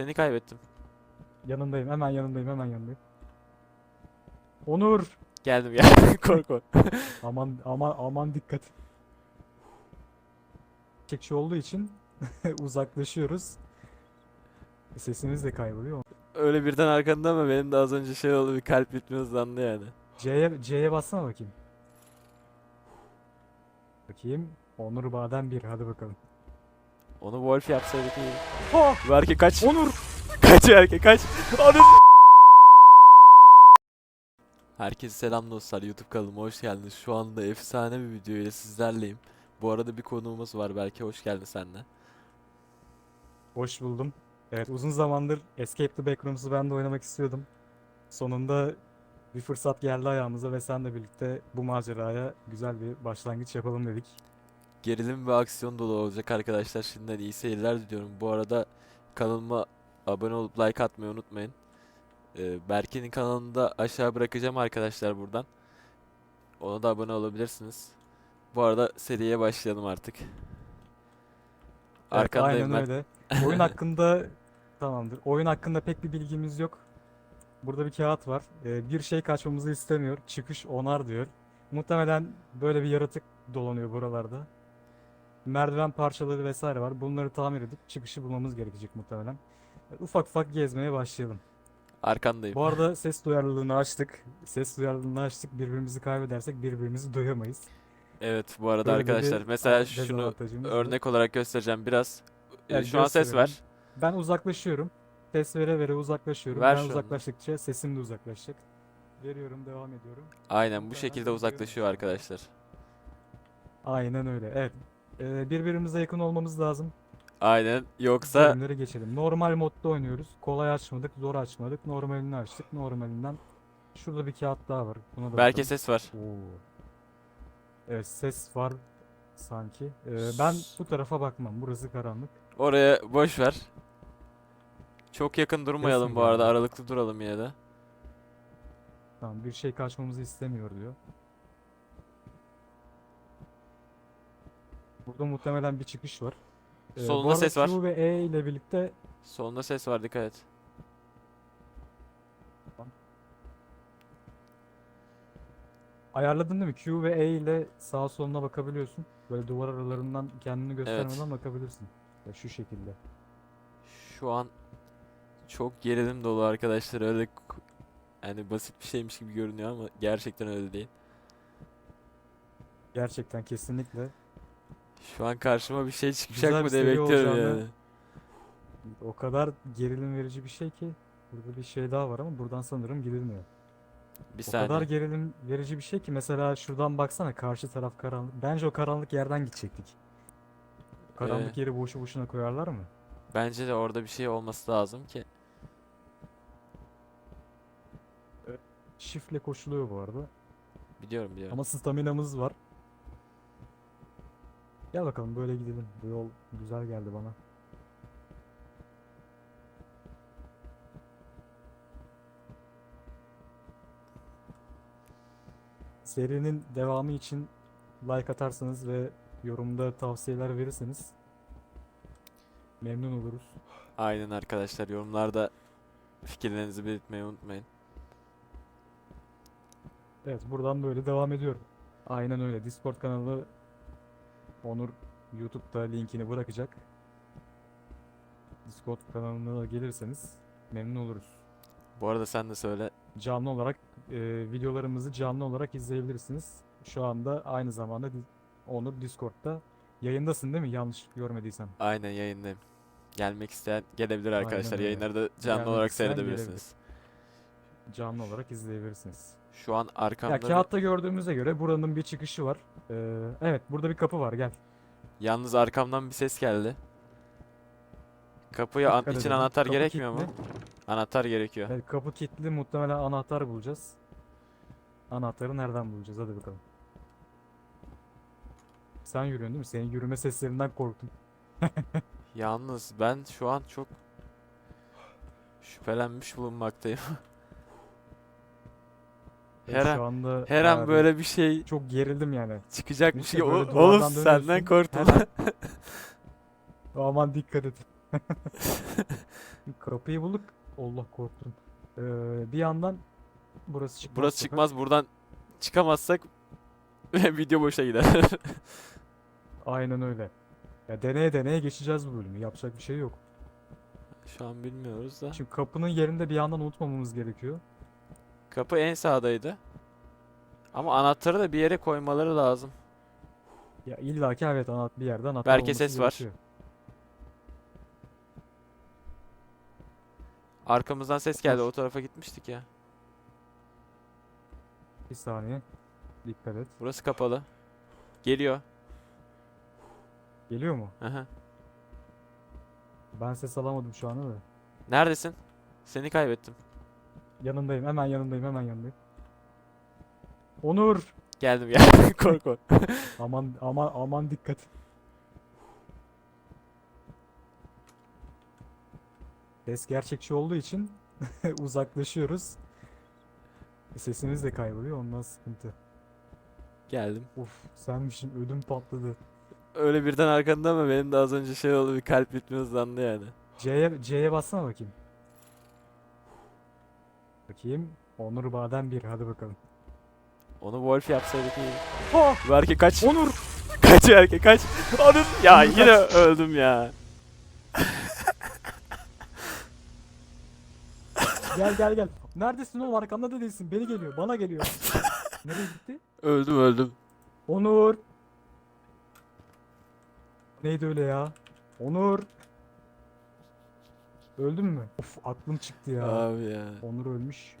Seni kaybettim. Yanındayım. Hemen yanındayım. Hemen yanındayım. Onur. Geldim geldim korkma. Aman aman aman dikkat. Çekçi olduğu için uzaklaşıyoruz. Sesimiz de kayboluyor. Öyle birden arkanda ama benim de az önce şey oldu bir kalp ritmi hızlandı yani. C'ye C'ye bassana bakayım. Bakayım. Onur Badem 1 hadi bakalım. Onu Wolf yapsaydık iyi. Ha! Berke kaç. Onur! Kaç Berke kaç. Anam. Herkese selam dostlar YouTube kanalıma hoş geldiniz. Şu anda efsane bir video ile sizlerleyim. Bu arada bir konuğumuz var belki hoş geldin sen de. Hoş buldum. Evet uzun zamandır Escape the Backrooms'u ben de oynamak istiyordum. Sonunda bir fırsat geldi ayağımıza ve senle birlikte bu maceraya güzel bir başlangıç yapalım dedik. Gerilim ve aksiyon dolu olacak arkadaşlar. Şimdiden iyi seyirler diliyorum. Bu arada kanalıma abone olup like atmayı unutmayın. Ee, Berke'nin kanalını da aşağı bırakacağım arkadaşlar buradan. Ona da abone olabilirsiniz. Bu arada seriye başlayalım artık. Evet, Arkandayım aynen ben. öyle. Oyun hakkında tamamdır. Oyun hakkında pek bir bilgimiz yok. Burada bir kağıt var. Ee, bir şey kaçmamızı istemiyor. Çıkış onar diyor. Muhtemelen böyle bir yaratık dolanıyor buralarda. Merdiven parçaları vesaire var. Bunları tamir edip çıkışı bulmamız gerekecek muhtemelen. Ee, Ufak ufak gezmeye başlayalım. Arkandayım. Bu arada ses duyarlılığını açtık. Ses duyarlılığını açtık. Birbirimizi kaybedersek birbirimizi duyamayız. Evet bu arada Böyle bir arkadaşlar mesela şunu var. örnek olarak göstereceğim biraz. Ee, Evet, Şu an ses var. Ben uzaklaşıyorum. Ses vere vere uzaklaşıyorum. Ver ben anda. uzaklaştıkça sesim de uzaklaşacak. Veriyorum, devam ediyorum. Aynen bu şekilde uzaklaşıyor arkadaşlar. Aynen öyle. Evet. Ee, birbirimize yakın olmamız lazım. Aynen yoksa Bölümlere geçelim. Normal modda oynuyoruz. Kolay açmadık, zor açmadık. Normalini açtık. Normalinden. Şurada bir kağıt daha var. Buna da belki bakalım. ses var. Oo. Evet ses var sanki. Ee, ben bu tarafa bakmam. Burası karanlık. Oraya boş ver. Çok yakın durmayalım Kesin bu arada. geldi. Aralıklı duralım yine de. Tamam bir şey kaçmamızı istemiyor diyor. Burada muhtemelen bir çıkış var. Ee, bu Solunda arada ses var. Q ve E ile birlikte Solunda ses var dikkat et. ayarladın değil mi? Q ve E ile sağa soluna bakabiliyorsun. Böyle duvar aralarından kendini göstermeden bakabilirsin. Ya şu şekilde. Şu an çok gerilim dolu arkadaşlar. Öyle k- yani basit bir şeymiş gibi görünüyor ama gerçekten öyle değil. Gerçekten kesinlikle. Şu an karşıma bir şey çıkacak Güzel mı bir diye bekliyorum olacağını- yani. O kadar gerilim verici bir şey ki. Burada bir şey daha var ama buradan sanırım gidilmiyor. Bir O kadar gerilim verici bir şey ki mesela şuradan baksana karşı taraf karanlık. Bence o karanlık yerden gidecektik. Karanlık Ee, yeri boşu boşuna koyarlar mı? Bence de orada bir şey olması lazım ki. Shift'le koşuluyor bu arada. Biliyorum biliyorum. Ama staminamız var. Gel bakalım böyle gidelim. Bu yol güzel geldi bana. Serinin devamı için like atarsanız ve yorumda tavsiyeler verirseniz memnun oluruz. Aynen arkadaşlar yorumlarda fikirlerinizi belirtmeyi unutmayın. Evet buradan böyle devam ediyorum. Aynen öyle. Discord kanalı Onur YouTube'da linkini bırakacak. Discord kanalına gelirseniz memnun oluruz. Bu arada sen de söyle. Canlı olarak e, videolarımızı canlı olarak izleyebilirsiniz. Şu anda aynı zamanda Onur Discord'da yayındasın değil mi? Yanlış görmediysem. Aynen yayındayım. Gelmek isteyen gelebilir arkadaşlar. Yayınları da canlı Gelmek olarak seyredebilirsiniz. Canlı olarak izleyebilirsiniz. Şu an arkamda Ya bir- kağıtta gördüğümüze göre buranın bir çıkışı var. Ee, evet burada bir kapı var gel. Yalnız arkamdan bir ses geldi. Kapıya an- için anahtar Kapı gerekmiyor mu? kilitli. Anahtar gerekiyor. Evet, kapı kilitli muhtemelen anahtar bulacağız. Anahtarı nereden bulacağız? Hadi bakalım. Sen yürüyorsun değil mi? Senin yürüme seslerinden korktum. Yalnız ben şu an çok şüphelenmiş bulunmaktayım. Her şu an, anda her an bir- böyle bir şey çok gerildim yani. Neyse, gibi. böyle O- Oğlum senden korktum. Aman dikkat et. Kapıyı bulduk. Allah korktum. Ee, bir yandan burası çıkmaz Burası sokak. çıkmaz. Buradan çıkamazsak video boşa gider. Aynen öyle. Ya deneye deneye geçeceğiz bu bölümü. Yapacak bir şey yok. Şu an bilmiyoruz da. Şimdi kapının yerinde bir yandan unutmamamız gerekiyor. Kapı en sağdaydı. Ama anahtarı da bir yere koymaları lazım. Ya illaki evet anahtar bir yerde anahtar Belki olması ses var. gerekiyor. Arkamızdan ses geldi. O tarafa gitmiştik ya. Bir saniye. Dikkat et. Burası kapalı. Geliyor. Geliyor mu? Aha. Ben ses alamadım şu anda da. Neredesin? Seni kaybettim. Yanındayım. Hemen yanındayım. Hemen yanındayım. Onur. Geldim ya. kork kork. Aman aman aman dikkat. Ses gerçekçi olduğu için uzaklaşıyoruz. Sesimiz de kayboluyor ondan sıkıntı. Geldim. Uf senmişim ödüm patladı. Öyle birden arkanda ama benim de az önce şey oldu bir kalp ritmi hızlandı yani. C'ye C'ye bassana bakayım. Bakayım. Onur Badem 1 hadi bakalım. Onu Wolf yapsaydık iyi. Ha! Berke kaç. Onur! Kaç Berke kaç. Anın. Ya yine öldüm ya. Gel gel gel. Neredesin oğlum arkamda da değilsin. Beni geliyor. Bana geliyor. Nereye gitti? Öldüm öldüm. Onur. Neydi öyle ya? Onur. Öldün mü? Of aklım çıktı ya. Abi ya. Onur ölmüş.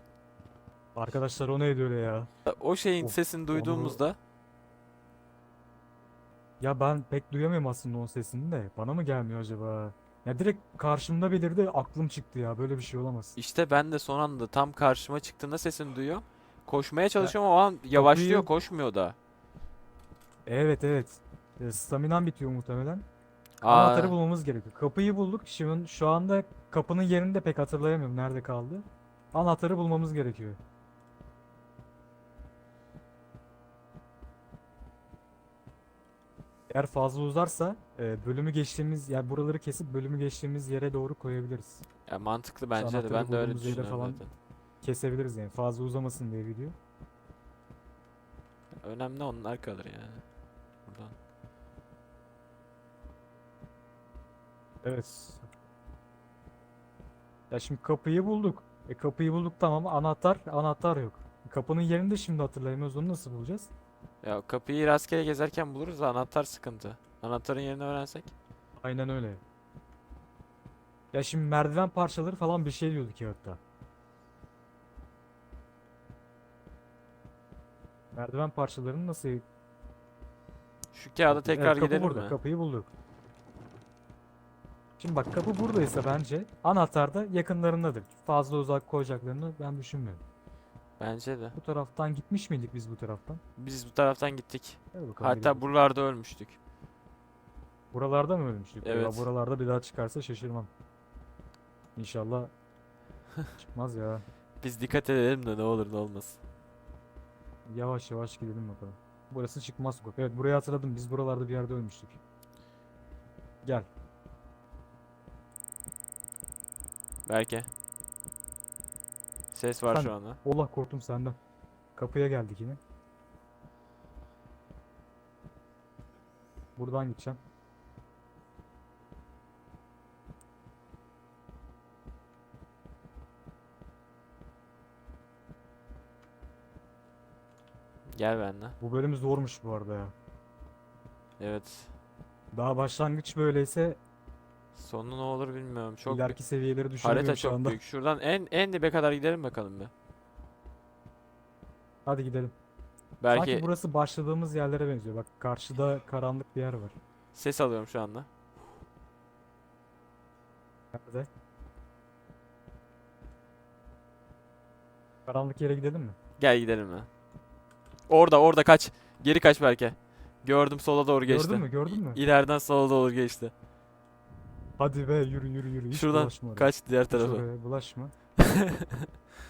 Arkadaşlar o neydi öyle ya? O şeyin Of, sesini duyduğumuzda Ya ben pek duyamıyorum aslında onun sesini de. Bana mı gelmiyor acaba? Ya direkt karşımda belirdi aklım çıktı ya. Böyle bir şey olamaz. işte ben de son anda tam karşıma çıktığında sesini duyuyor. Koşmaya çalışıyorum ama o an yavaşlıyor koşmuyor da. Evet evet. E, Staminam bitiyor muhtemelen. Aa, Anahtarı bulmamız gerekiyor. Kapıyı bulduk. Şimdi şu anda kapının yerini de pek hatırlayamıyorum. Nerede kaldı? Anahtarı bulmamız gerekiyor. Eğer fazla uzarsa e, bölümü geçtiğimiz yani buraları kesip bölümü geçtiğimiz yere doğru koyabiliriz. ya mantıklı bence de anahtarı ben de öyle bulduğumuz yere düşünüyorum falan- zaten. Kesebiliriz yani fazla uzamasın diye video. Önemli onlar kalır yani. Buradan. Evet. Ya şimdi kapıyı bulduk. E kapıyı bulduk tamam anahtar anahtar yok. Kapının yerini de şimdi hatırlayamıyoruz onu nasıl bulacağız? Ya kapıyı rastgele gezerken buluruz da anahtar sıkıntı. Anahtarın yerini öğrensek. Aynen öyle. Ya şimdi merdiven parçaları falan bir şey diyordu kağıtta. Merdiven parçalarını nasıl... Şu kağıda Evet, tekrar kapı gidelim burada, mi? Kapıyı bulduk. Şimdi bak kapı buradaysa bence anahtar da yakınlarındadır. Fazla uzak koyacaklarını ben düşünmüyorum. Bence de. Bu taraftan gitmiş miydik biz bu taraftan? Biz bu taraftan gittik. Bakalım Hatta gidelim. buralarda ölmüştük. Buralarda mı ölmüştük? Evet. buralarda bir daha çıkarsa şaşırmam. İnşallah çıkmaz ya. Biz dikkat edelim de ne olur ne olmaz. Yavaş yavaş gidelim bakalım. Burası çıkmaz sokak. Evet burayı hatırladım. Biz buralarda bir yerde ölmüştük. Gel. Belki. Ses var şu Efendim? anda. Allah korktum senden. Kapıya geldik yine. Buradan gideceğim. Gel benimle. Bu bölüm zormuş bu arada ya. Evet. Daha başlangıç böyleyse Sonu ne olur bilmiyorum. Çok ileriki seviyeleri harita düşünemiyorum şu çok anda. büyük. Şuradan en en dibe kadar gidelim bakalım bir. Hadi gidelim. Belki Sanki burası başladığımız yerlere benziyor. Bak karşıda karanlık bir yer var. ses alıyorum şu anda. Nerede? Karanlık yere gidelim mi? Gel gidelim ya. Orada orada kaç. Geri kaç belki. Gördüm sola doğru geçti. Gördün mü? Gördün mü? İleriden sola doğru geçti. Hadi be yürü yürü yürü. Hiç Şuradan bulaşma oraya. Kaç diğer tarafa. oraya bulaşma.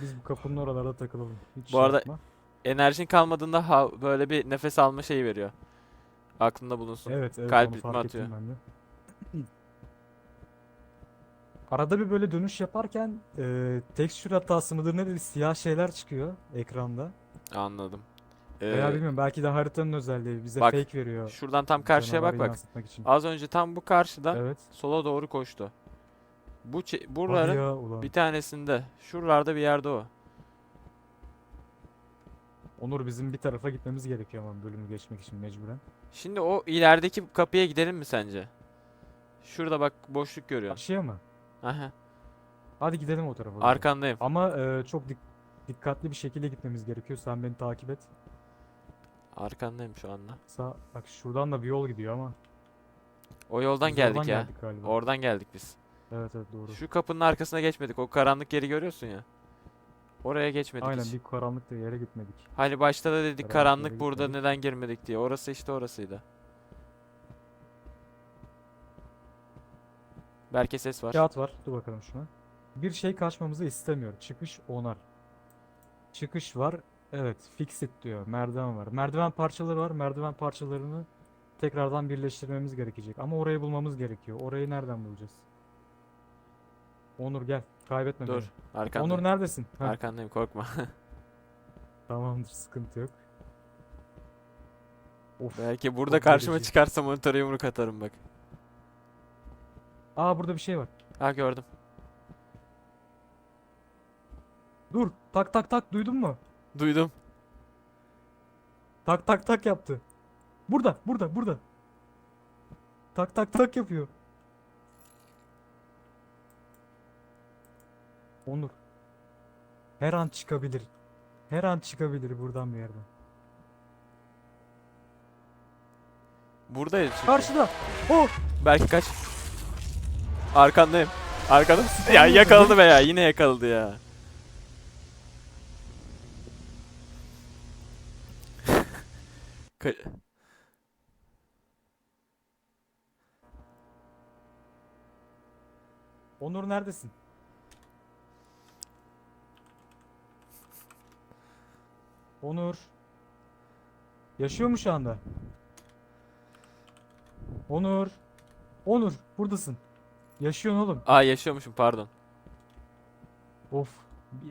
Biz bu kapının oralarda takılalım. Hiç Bu şey arada- yapma. Enerjin kalmadığında ha böyle bir nefes alma şeyi veriyor. Aklında bulunsun. Evet evet kalp onu ritmi fark atıyor. ettim ben de. Arada bir böyle dönüş yaparken e, tekstür hatası mıdır nedir siyah şeyler çıkıyor ekranda. Anladım. Veya Ee, bilmiyorum belki de haritanın özelliği bize bak, fake veriyor. şuradan tam karşıya bak bak. için. Az önce tam bu karşıdan Evet. sola doğru koştu. Bu buraların ya ulan. bir tanesinde şuralarda bir yerde o. Onur bizim bir tarafa gitmemiz gerekiyor ama bölümü geçmek için mecburen. Şimdi o ilerideki kapıya gidelim mi sence? Şurada bak boşluk görüyorsun. Karşıya mı? Aha. Hadi gidelim o tarafa. Arkandayım. Ama e, çok dik- dikkatli bir şekilde gitmemiz gerekiyor. Sen beni takip et. Arkandayım şu anda. Sağ, bak şuradan da bir yol gidiyor ama. O yoldan biz geldik oradan ya. geldik galiba. Oradan geldik biz. Evet evet doğru. Şu kapının arkasına geçmedik. O karanlık yeri görüyorsun ya. Oraya geçmedik Aynen hiç. bir karanlıkta yere gitmedik. Hani başta da dedik Karanlık karanlık burada gitmedik. neden girmedik diye. Orası işte orasıydı. Belki ses var. Kağıt var. Dur bakalım şuna. Bir şey kaçmamızı istemiyor. Çıkış onar. Çıkış var. Evet. Fix it diyor. Merdiven var. Merdiven parçaları var. Merdiven parçalarını tekrardan birleştirmemiz gerekecek. Ama orayı bulmamız gerekiyor. Orayı nereden bulacağız? Onur gel. Kaybetme beni. Dur. Arkandayım. Onur neredesin? Arkandayım korkma. tamamdır. Sıkıntı yok. Of. Belki burada çok karşıma gerici. çıkarsa monitöre yumruk atarım bak. Aa burada bir şey var. Ha gördüm. Dur. Tak tak tak. Duydun mu? Duydum. Tak tak tak yaptı. Burada, burada, burada. Tak tak tak yapıyor. Onur. Her an çıkabilir. Her an çıkabilir buradan bir yerden. Buradayız çünkü. Karşıda. Oh! Belki kaç. Arkandayım. Arkanda mısın? Ya yakaladı be ya. Yine yakaladı ya. Ka- Onur neredesin? Onur. Yaşıyor mu şu anda? Onur. Onur, buradasın. Yaşıyorsun oğlum. Aa yaşıyormuşum pardon. Of.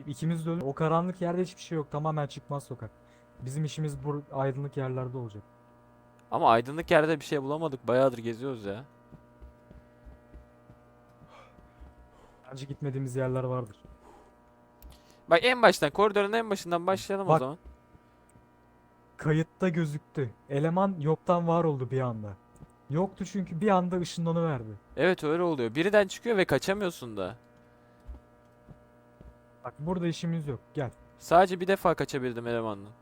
ikimiz de öyle. O karanlık yerde hiçbir şey yok. Tamamen çıkmaz sokak. Bizim işimiz bu aydınlık yerlerde olacak. Ama aydınlık yerde bir şey bulamadık. Bayağıdır geziyoruz ya. Bence gitmediğimiz yerler vardır. Bak en baştan koridorun en başından başlayalım o Bak. zaman. Kayıtta gözüktü. Eleman yoktan var oldu bir anda. Yoktu çünkü bir anda ışınlanıverdi. Evet öyle oluyor. Birden çıkıyor ve kaçamıyorsun da. Bak burada işimiz yok. Gel. Sadece bir defa kaçabildim elemandan.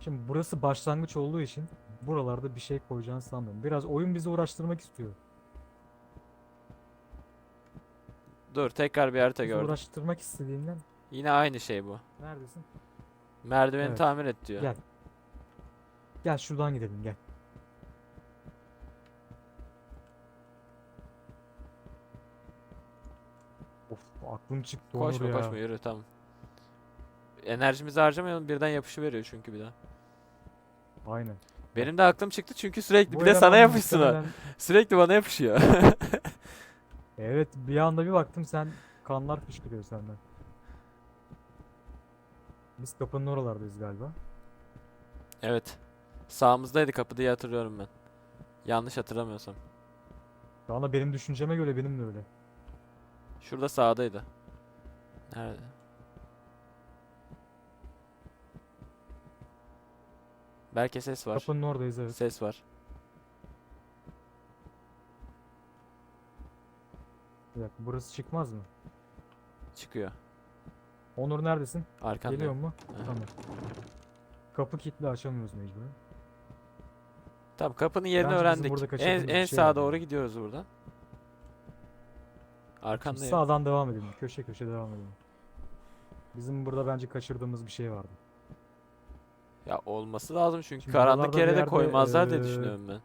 Şimdi burası başlangıç olduğu için buralarda bir şey koyacağını sanmıyorum. Biraz oyun bizi uğraştırmak istiyor. Dur tekrar bir harita Bizi gördüm. uğraştırmak istediğinden Yine aynı şey bu. neredesin? Merdiveni Evet. tamir et diyor. Gel. Gel şuradan gidelim gel. Of aklım çıktı Koşma koşma yürü tamam. Enerjimizi harcamayalım birden yapışı veriyor çünkü bir daha. Aynen. Benim de aklım çıktı çünkü sürekli Bu bir de sana yapışsın o. Sürekli bana yapışıyor. Evet bir anda bir baktım sen kanlar fışkırıyor senden. Biz kapının oralardayız galiba. evet. Sağımızdaydı kapı diye hatırlıyorum ben. Yanlış hatırlamıyorsam. Şu anda benim düşünceme göre benim de öyle. Şurada sağdaydı. Nerede? Belki ses var. Kapının oradayız evet. Ses var. Bir dakika burası çıkmaz mı? Çıkıyor. Onur neredesin? Arkandayım. Geliyor mu? Aha. Tamam. Kapı kilitli açamıyoruz mecburen. Tamam kapının yerini Bence bizim öğrendik. En, kaçırdığımız bir en şey sağa var doğru gidiyoruz buradan. Şimdi Arkandayım. sağdan devam edelim. Köşe köşe devam edelim. Bizim burada bence kaçırdığımız bir şey vardı. Ya olması lazım çünkü Şimdi karanlık yere de yerde, koymazlar diye eee, düşünüyorum ben.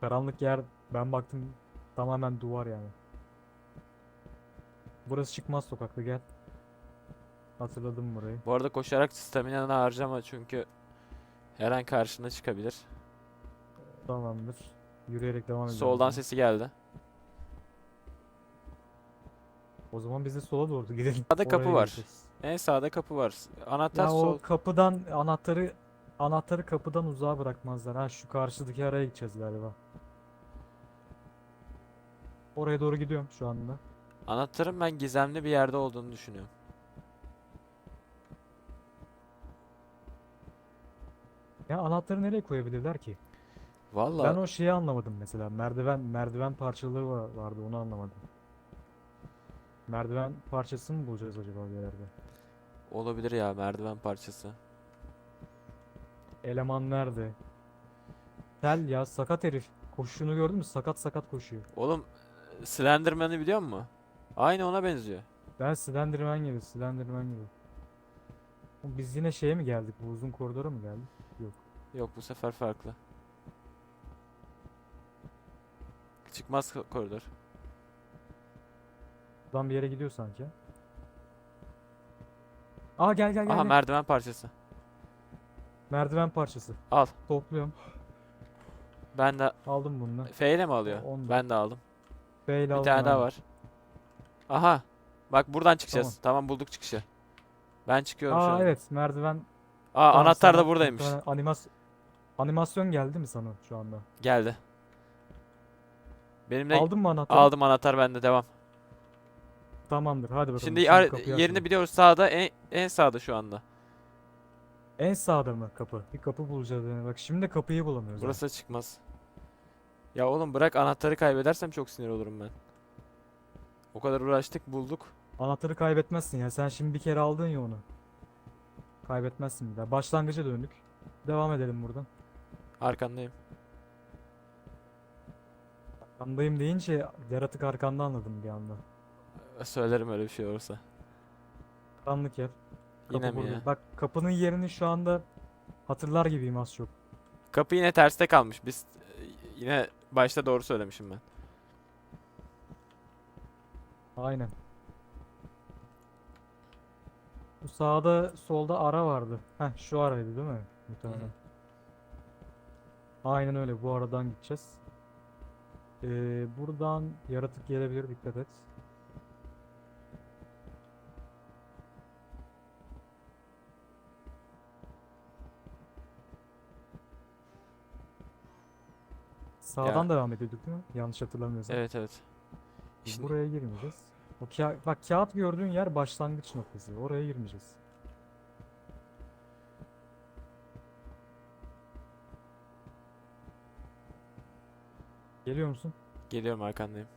Karanlık yer ben baktım tamamen duvar yani. Burası çıkmaz sokakta gel. Hatırladım burayı. Bu arada koşarak staminanı harcama çünkü her an karşına çıkabilir. Tamamdır. Yürüyerek devam edelim. Soldan sesi geldi. O zaman biz de sola doğru gidelim. Sağda kapı var. gideceğiz. En sağda kapı var. Anahtar Ya sol. o kapıdan anahtarı anahtarı kapıdan uzağa bırakmazlar. Ha şu karşıdaki araya gideceğiz galiba. Oraya doğru gidiyorum şu anda. Anahtarın ben gizemli bir yerde olduğunu düşünüyorum. Ya anahtarı nereye koyabilirler ki? Ben Vallahi o şeyi anlamadım mesela. Merdiven merdiven parçaları va- vardı onu anlamadım. Merdiven parçası mı bulacağız acaba bir yerde? Olabilir ya merdiven parçası. Eleman nerede? Tel ya sakat herif. Koşuşunu gördün mü? Sakat sakat koşuyor. Oğlum Slenderman'ı biliyor musun? Aynı ona benziyor. Ben Slenderman gibi, Slenderman gibi. Biz yine şeye mi geldik? Bu uzun koridora mı geldik? Yok. Yok bu sefer farklı. Çıkmaz ko- koridor. Buradan bir yere gidiyor sanki. Aa gel gel gel. Aha gel. merdiven parçası. Merdiven parçası. Al. Topluyorum. Ben de Aldım bunu. F ile mi alıyor? Onu da- Ben de aldım. Beyle Bir aldım tane daha abi. var. Aha. Bak buradan çıkacağız. Tamam, bulduk çıkışı. Ben çıkıyorum şu Aa an. evet merdiven. Aa Tamam, anahtar da buradaymış. Animas animasyon geldi mi sana şu anda? Geldi. Benim de Aldın mı anahtarı? aldım anahtar bende devam. Tamamdır hadi bakalım. Şimdi kapıyı yerini açalım. biliyoruz sağda en, en sağda şu anda. En sağda mı kapı? Bir kapı bulacağız yani. Bak şimdi de kapıyı bulamıyoruz. Burası çıkmaz. Ya oğlum bırak anahtarı kaybedersem çok sinir olurum ben. O kadar uğraştık bulduk. Anahtarı kaybetmezsin ya. Sen şimdi bir kere aldın ya onu. Kaybetmezsin bir daha. Başlangıca döndük. Devam edelim buradan. Arkandayım. Arkandayım deyince yaratık arkanda anladım bir anda. Söylerim öyle bir şey olursa. Karanlık yer. Kapı Yine mi burada. ya? Bak kapının yerini şu anda hatırlar gibiyim az çok. Kapı yine terste kalmış. Biz e, yine başta doğru söylemişim ben. Aynen. Bu sağda solda ara vardı. Heh şu araydı değil mi? Muhtemelen. Aynen öyle bu aradan gideceğiz. Ee, buradan yaratık gelebilir dikkat et. Sağdan devam ediyorduk değil mi? Yanlış hatırlamıyorsam. Evet evet. Biz Şimdi- buraya girmeyeceğiz. O ka- bak kağıt gördüğün yer başlangıç noktası. Oraya girmeyeceğiz. Geliyor musun? Geliyorum arkandayım.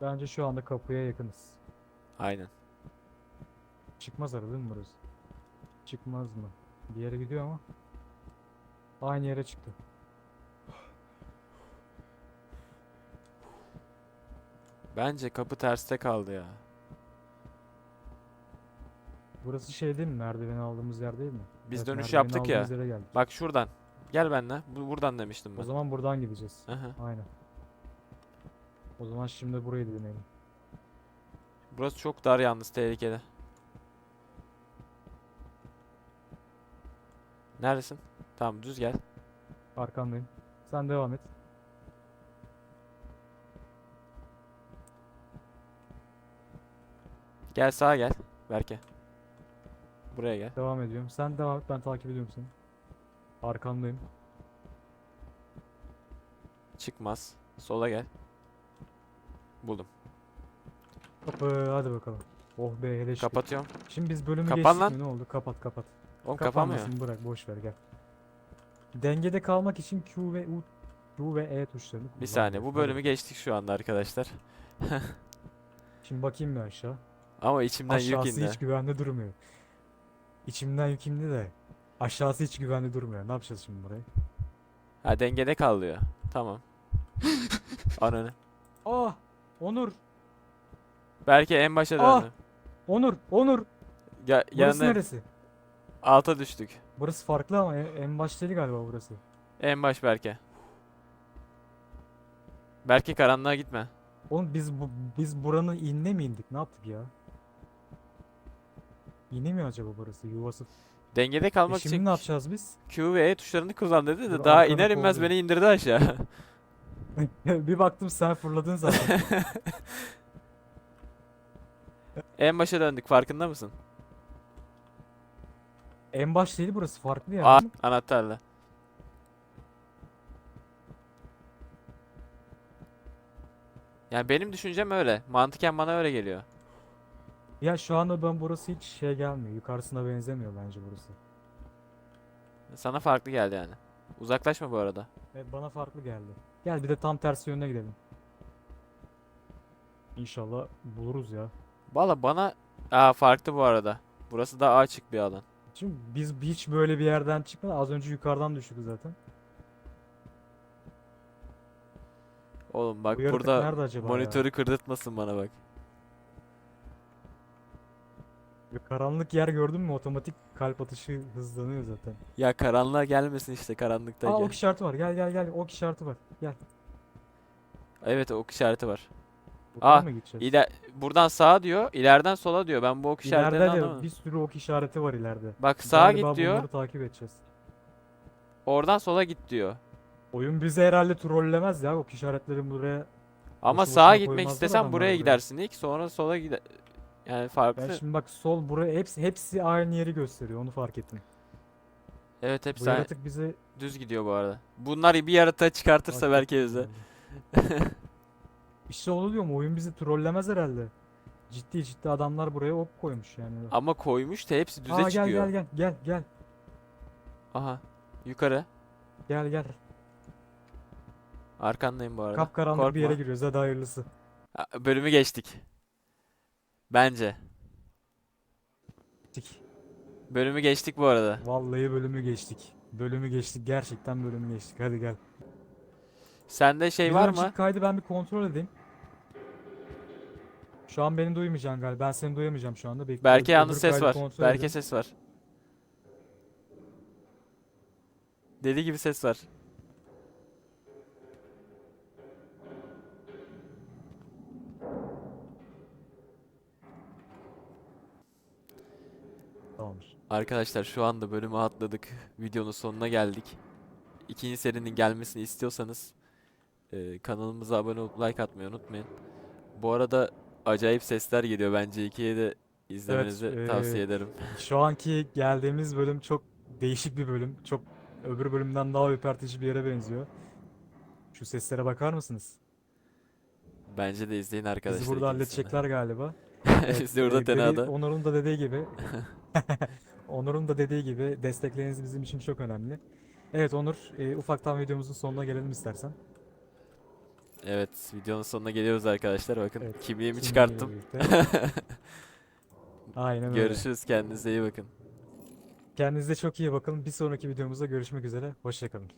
Bence şu anda kapıya yakınız. Aynen. Çıkmaz ara değil mi burası? Çıkmaz mı? Bir yere gidiyor ama. Aynı yere çıktı. Bence kapı terste kaldı ya. Burası şey değil mi? Merdiveni aldığımız yer değil mi? Biz dönüş merdiveni yaptık ya. aldığımız yere geldik. Bak şuradan. Gel benimle. Bu buradan demiştim O ben. zaman buradan gideceğiz. Aha. Aynen. O zaman şimdi burayı deneyelim. Burası çok dar yalnız tehlikeli. Neredesin? Tamam düz gel. Arkandayım. Sen devam et. Gel sağa gel. Berke. Buraya gel. Devam ediyorum. Sen devam et. Ben takip ediyorum seni. Arkandayım. Çıkmaz. Sola gel. Buldum. Kapı hadi bakalım. Oh be hele şükür. Kapatıyorum. Şimdi biz bölümü Kapan geçtik lan. mi? Ne oldu? Kapat kapat. Oğlum kapanmıyor. Kapanmasın bırak boş ver gel. Dengede kalmak için Q ve U Q ve E tuşlarını Bir saniye. Bu bölümü geçtik şu anda arkadaşlar. Şimdi bakayım bir aşağı. Ama içimden yük Aşağısı indi. hiç güvenli durmuyor. İçimden yük indi de aşağısı hiç güvenli durmuyor. Ne yapacağız şimdi burayı? Ha dengede kalıyor. Tamam. Ananı. Ah! Onur! Belki en başa Ah! döndü. Onur! Onur! Ya, Burası yanına neresi? Alta düştük. Burası farklı ama en, en baş değil galiba burası. En baş Berke. Berke karanlığa gitme. Oğlum biz bu biz buranın inine mi indik? Ne yaptık ya? İni mi acaba burası? Yuvası. Dengede E kalmak şimdi için ne yapacağız biz? Q ve E tuşlarını kullan dedi de Dur, daha arkanı iner inmez kolluyorum. beni indirdi aşağı. Bir baktım sen fırladın zaten. En başa döndük farkında mısın? En baş değil burası farklı yani. Aa anahtarla. Yani benim düşüncem öyle. Mantıken bana öyle geliyor. Ya şu anda ben burası hiç şey gelmiyor. Yukarısına benzemiyor bence burası. Sana farklı geldi yani. Uzaklaşma bu arada. Evet bana farklı geldi. Gel bir de tam tersi yönüne gidelim. İnşallah buluruz ya. Valla bana Aa farklı bu arada. Burası daha açık bir alan. Çünkü biz hiç böyle bir yerden çıkmadık. Az önce yukarıdan düştük zaten. Oğlum bak Bu yaratık burada acaba ya? monitörü kırdırtmasın bana bak. Bir karanlık yer gördün mü otomatik kalp atışı hızlanıyor zaten. Ya karanlığa gelmesin işte karanlıkta Aa gel. ok işareti var. Gel gel gel. Ok işareti var. Gel. Evet ok işareti var. Buradan Aa, mı gideceğiz? İler buradan sağa diyor, ileriden sola diyor. Ben bu ok işaretlerini İleride de anlamadım. bir sürü ok işareti var ileride. Bak sağa Galiba git diyor. bunları takip edeceğiz. Oradan sola git diyor. Oyun bizi herhalde trollemez ya ok işaretleri buraya. Ama Boşu sağa boşuna gitmek koymazlar istesen adamlar buraya buraya. gidersin ilk, sonra sola gider. Yani farklı. Ben şimdi bak sol buraya hepsi hepsi aynı yeri gösteriyor onu fark ettim. Evet Bu hepsi yaratık bizi düz gidiyor bu arada. Bunlar bir yaratığa çıkartırsa takip belki bize. herhalde. İşte onu diyorum oyun bizi trollemez herhalde. Ciddi ciddi adamlar buraya ok koymuş yani. Ama koymuş da hepsi düze Aa gel çıkıyor. gel gel gel gel Aha. Yukarı. gel gel. Arkandayım bu arada. Kapkaranlık bir yere Korkma. giriyoruz hadi hayırlısı. Bölümü geçtik. Bence. Tik. Bölümü geçtik bu arada. Vallahi bölümü geçtik. Bölümü geçtik gerçekten bölümü geçtik hadi gel. Sende şey var Bilmiyorum, mı? kaydı ben bir kontrol edeyim. Şu an beni duymayacaksın galiba. Ben seni duyamayacağım şu anda. Bekle, Berke öbür yalnız ses var. Berke ses var. Deli gibi ses var. Tamamdır. Arkadaşlar şu anda bölümü atladık. Videonun sonuna geldik. İkinci serinin gelmesini istiyorsanız e, kanalımıza abone olup like atmayı unutmayın. Bu arada acayip sesler geliyor. Bence ikiye de izlemenizi eee, tavsiye ederim. Şu anki geldiğimiz bölüm çok değişik bir bölüm. Çok öbür bölümden daha ürpertici bir yere benziyor. Şu seslere bakar mısınız? Bence de izleyin arkadaşlar. Bizi burada ikincisini. halledecekler galiba. Biz de burada e, dedi- tenada. Onur'un da dediği gibi Onur'un da dediği gibi destekleriniz bizim için çok önemli. Evet Onur, e, ufaktan videomuzun sonuna gelelim istersen. Evet, videonun sonuna geliyoruz arkadaşlar. Bakın Evet, kimliğimi çıkarttım. Aynen öyle. Görüşürüz. Kendinize iyi bakın. Kendinize çok iyi bakın. Bir sonraki videomuzda görüşmek üzere. Hoşçakalın.